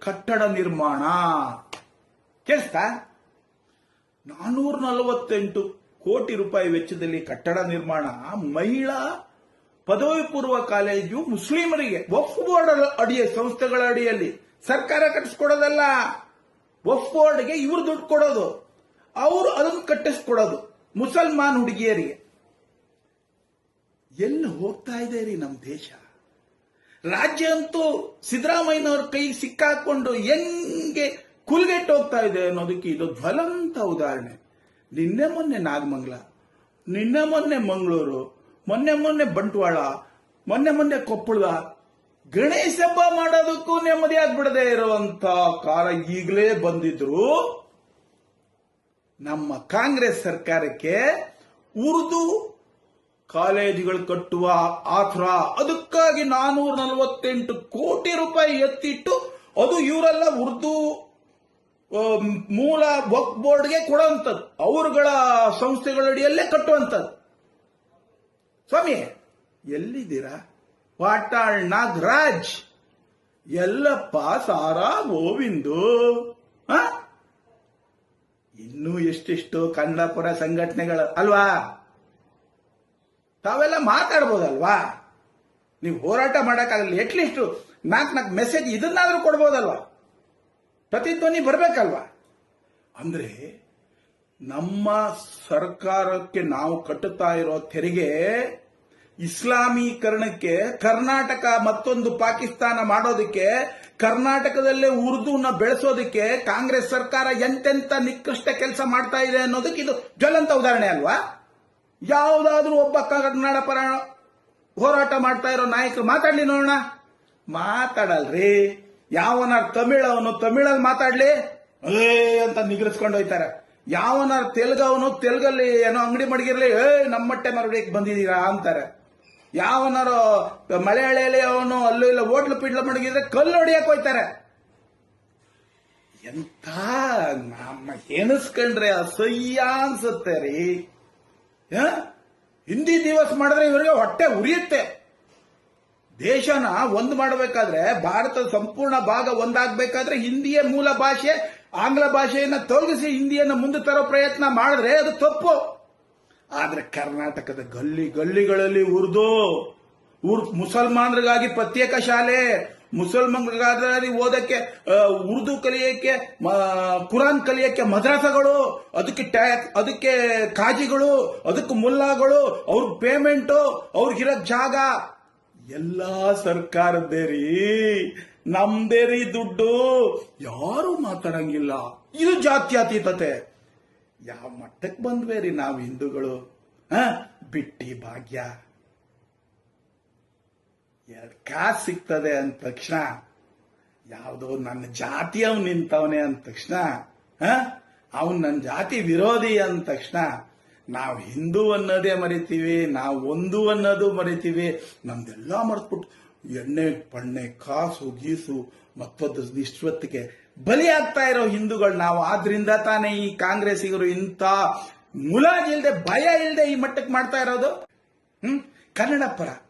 ಕಟ್ಟಡ ನಿರ್ಮಾಣ. ಕೇಳಿಸ್ತಾ? ನಾನೂರ ನಲವತ್ತೆಂಟು ಕೋಟಿ ರೂಪಾಯಿ ವೆಚ್ಚದಲ್ಲಿ ಕಟ್ಟಡ ನಿರ್ಮಾಣ. ಮಹಿಳಾ ಪದವಿ ಪೂರ್ವ ಕಾಲೇಜು ಮುಸ್ಲಿಮರಿಗೆ ವಫ್ ಬೋರ್ಡ್ ಅಡಿಯ ಸಂಸ್ಥೆಗಳ ಅಡಿಯಲ್ಲಿ ಸರ್ಕಾರ ಕಟ್ಟಿಸ್ಕೊಡೋದಲ್ಲ. ವಫ್ ಬೋರ್ಡ್ಗೆ ಇವ್ರು ದುಡ್ಡು ಕೊಡೋದು. ಅವರು ಅದನ್ನು ಕಟ್ಟಿಸ್ಕೊಡೋದು. ಮುಸಲ್ಮಾನ್ ಹುಡುಗಿಯರಿಗೆ. ಎಲ್ಲಿ ಹೋಗ್ತಾ ಇದೆ ರೀ ನಮ್ಮ ದೇಶ? ರಾಜ್ಯ ಅಂತೂ ಸಿದ್ದರಾಮಯ್ಯನವ್ರ ಕೈ ಸಿಕ್ಕಾಕೊಂಡು ಹೆಂಗೆ ಕುಲ್ಗೆಟ್ಟು ಹೋಗ್ತಾ ಇದೆ ಅನ್ನೋದಕ್ಕೆ ಇದು ಜ್ವಲಂತ ಉದಾಹರಣೆ. ನಿನ್ನೆ ಮೊನ್ನೆ ನಾಗಮಂಗ್ಲ, ನಿನ್ನೆ ಮೊನ್ನೆ ಮಂಗಳೂರು, ಮೊನ್ನೆ ಮೊನ್ನೆ ಬಂಟ್ವಾಳ, ಮೊನ್ನೆ ಮೊನ್ನೆ ಕೊಪ್ಪಳ ಗಣೇಶ ಹಬ್ಬ ಮಾಡೋದಕ್ಕೂ ನೆಮ್ಮದಿ ಆಗ್ಬಿಡದೆ ಇರುವಂತ ಕಾಲ ಈಗಲೇ ಬಂದಿದ್ರು ನಮ್ಮ ಕಾಂಗ್ರೆಸ್ ಸರ್ಕಾರಕ್ಕೆ ಉರ್ದು ಕಾಲೇಜುಗಳು ಕಟ್ಟುವ ಆಥರ, ಅದಕ್ಕಾಗಿ ನಾನೂರ ನಲವತ್ತೆಂಟು ಕೋಟಿ ರೂಪಾಯಿ ಎತ್ತಿಟ್ಟು ಅದು ಇವರೆಲ್ಲ ಉರ್ದು ಮೂಲ ವಕ್ ಬೋರ್ಡ್ಗೆ ಕೊಡುವಂಥದ್ದು. ಅವರುಗಳ ಸಂಸ್ಥೆಗಳಡಿಯಲ್ಲೇ ಕಟ್ಟುವಂಥದ್ದು. ಸ್ವಾಮಿ, ಎಲ್ಲಿದ್ದೀರಾ? ವಾಟಾಳ್ ನಾಗರಾಜ್. ಎಲ್ಲಪ್ಪ, ಸಾರಾ ಗೋವಿಂದು? ಇನ್ನೂ ಎಷ್ಟೆಷ್ಟು ಕನ್ನಡಪುರ ಸಂಘಟನೆಗಳು. ಅಲ್ವಾ? ತಾವೆಲ್ಲ ಮಾತಾಡ್ಬೋದಲ್ವಾ? ನೀವು ಹೋರಾಟ ಮಾಡೋಕ್ಕಾಗಲ್ಲ ಎಟ್ಲೀಸ್ಟ್ ನಾಲ್ಕು ನಾಲ್ಕು ಮೆಸೇಜ್ ಇದನ್ನಾದರೂ ಕೊಡ್ಬೋದಲ್ವಾ? ಪ್ರತಿಧ್ವನಿ ಬರಬೇಕಲ್ವಾ? ಅಂದ್ರೆ ನಮ್ಮ ಸರ್ಕಾರಕ್ಕೆ ನಾವು ಕಟ್ಟುತ್ತಾ ಇರೋ ತೆರಿಗೆ ಇಸ್ಲಾಮೀಕರಣಕ್ಕೆ, ಕರ್ನಾಟಕ ಮತ್ತೊಂದು ಪಾಕಿಸ್ತಾನ ಮಾಡೋದಕ್ಕೆ, ಕರ್ನಾಟಕದಲ್ಲೇ ಉರ್ದುನ ಬೆಳೆಸೋದಕ್ಕೆ ಕಾಂಗ್ರೆಸ್ ಸರ್ಕಾರ ಎಂತೆಂತ ನಿಕೃಷ್ಟ ಕೆಲಸ ಮಾಡ್ತಾ ಇದೆ ಅನ್ನೋದಕ್ಕೆ ಇದು ಜ್ವಲಂತ ಉದಾಹರಣೆ ಅಲ್ವಾ? ಯಾವುದಾದ್ರೂ ಒಬ್ಬ ಕನ್ನಡ ಪರ ಹೋರಾಟ ಮಾಡ್ತಾ ಇರೋ ನಾಯಕರು ಮಾತಾಡ್ಲಿ ನೋಡೋಣ. ಮಾತಾಡಲ್ರಿ. ಯಾವನಾರ ತಮಿಳವನು ತಮಿಳಲ್ಲಿ ಮಾತಾಡ್ಲಿ. ಏ ಅಂತ ನಿಗ್ರಸ್ಕೊಂಡು ಹೋಯ್ತಾರೆ. ಯಾವನಾರ ತೆಲುಗವನು ತೆಲುಗಲ್ಲಿ ಏನೋ ಅಂಗಡಿ ಮಡಗಿರ್ಲಿ, ಏ ನಮ್ಮಟ್ಟೆ ಮರಡಿಗೆ ಬಂದಿದ್ದೀರಾ ಅಂತಾರೆ. ಯಾವನಾರು ಮಲಯಾಳಿಯಲ್ಲಿ ಅವನು ಅಲ್ಲೂ ಇಲ್ಲ, ಹೋಟ್ಲು ಪಿಡ್ಲು ಮಡಗಿದ್ರೆ ಕಲ್ಲು ಹೊಡಿಯಕ್ ಹೋಯ್ತಾರೆ. ಎಂತ ನಮ್ಮ ಎನಿಸ್ಕೊಂಡ್ರೆ ಅಸಹ್ಯ ಅನ್ಸುತ್ತೆ ರೀ? ಹಿಂದಿ ದಿವಸ ಮಾಡಿದ್ರೆ ಇವರಿಗೆ ಹೊಟ್ಟೆ ಉರಿಯುತ್ತೆ. ದೇಶನ ಒಂದು ಮಾಡಬೇಕಾದ್ರೆ ಭಾರತದ ಸಂಪೂರ್ಣ ಭಾಗ ಒಂದಾಗಬೇಕಾದ್ರೆ ಹಿಂದಿಯೇ ಮೂಲ ಭಾಷೆ, ಆಂಗ್ಲ ಭಾಷೆಯನ್ನ ತೊಲಗಿಸಿ ಹಿಂದಿಯನ್ನು ಮುಂದೆ ತರೋ ಪ್ರಯತ್ನ ಮಾಡಿದ್ರೆ ಅದು ತಪ್ಪು. ಆದ್ರೆ ಕರ್ನಾಟಕದ ಗಲ್ಲಿ ಗಲ್ಲಿಗಳಲ್ಲಿ ಉರ್ದು. ಉರ್ ಮುಸಲ್ಮಾನರಿಗಾಗಿ ಪ್ರತ್ಯೇಕ ಶಾಲೆ, ಮುಸಲ್ಮಾನರಿಗಾದ್ರಲ್ಲಿ ಓದಕ್ಕೆ ಉರ್ದು ಕಲಿಯಕ್ಕೆ ಕುರಾನ್ ಕಲಿಯಕ್ಕೆ ಮದ್ರಾಸಗಳು, ಅದಕ್ಕೆ ಟ್ಯಾಕ್, ಅದಕ್ಕೆ ಕಾಜಿಗಳು, ಅದಕ್ಕೆ ಮುಲ್ಲಾಗಳು ಅವ್ರ ಪೇಮೆಂಟು ಅವ್ರಿಗಿರೋ ಜಾಗ. ಎಲ್ಲಾ ಸರ್ಕಾರದ್ದೇ ರೀ ನಮ್ದೇ ರೀ ದುಡ್ಡು. ಯಾರು ಮಾತಾಡಂಗಿಲ್ಲ. ಇದು ಜಾತ್ಯತೀತತೆ. ಯಾವ ಮಟ್ಟಕ್ಕೆ ಬಂದ್ವೇ ರೀ ನಾವು ಹಿಂದೂಗಳು? ಬಿಟ್ಟಿ ಭಾಗ್ಯ. ಎರಡ್ ಕಾಸು ಸಿಗ್ತದೆ ಅಂದ ತಕ್ಷಣ ಯಾವುದೋ ನನ್ನ ಜಾತಿ ಅವ್ನು ನಿಂತವನೆ ಅಂದ ತಕ್ಷಣ ಅವನು ನನ್ನ ಜಾತಿ ವಿರೋಧಿ ಅಂದ ತಕ್ಷಣ ನಾವು ಹಿಂದೂ ಅನ್ನೋದೇ ಮರಿತೀವಿ, ನಾವು ಒಂದು ಅನ್ನೋದು ಮರಿತೀವಿ, ನಮ್ದೆಲ್ಲ ಮರೆತ್ಬಿಟ್ಟು ಎಣ್ಣೆ, ಪಣ್ಣೆ, ಕಾಸು, ಗೀಸು, ಮತ್ತೊಂದು ಬಲಿ ಆಗ್ತಾ ಇರೋ ಹಿಂದೂಗಳು ನಾವು. ಆದ್ರಿಂದ ತಾನೇ ಈ ಕಾಂಗ್ರೆಸ್ಸಿಗರು ಇಂಥ ಮುಲಾಜಿಲ್ದೆ ಭಯ ಇಲ್ಲದೆ ಈ ಮಟ್ಟಕ್ಕೆ ಮಾಡ್ತಾ ಇರೋದು? ಹ್ಮ್? ಕನ್ನಡ ಪರ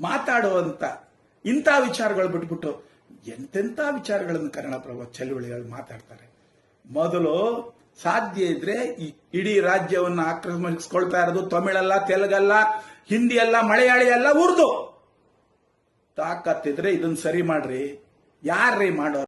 ಮಾತಾಡುವಂತ ಇಂಥ ವಿಚಾರಗಳು ಬಿಟ್ಬಿಟ್ಟು ಎಂತೆಂಥ ವಿಚಾರಗಳನ್ನು ಕನ್ನಡ ಪ್ರಭ ಚಳುವಳಿಗಳು ಮಾತಾಡ್ತಾರೆ. ಮೊದಲು ಸಾಧ್ಯ ಇದ್ರೆ ಈ ಇಡೀ ರಾಜ್ಯವನ್ನು ಆಕ್ರಮಿಸ್ಕೊಳ್ತಾ ಇರೋದು ತಮಿಳಲ್ಲ, ತೆಲುಗಲ್ಲ ಹಿಂದಿ ಅಲ್ಲ ಮಲಯಾಳಿ ಅಲ್ಲ ಉರ್ದು. ತಾಕತ್ತಿದ್ರೆ ಇದನ್ನ ಸರಿ ಮಾಡ್ರಿ. ಯಾರ್ರೀ ಮಾಡೋ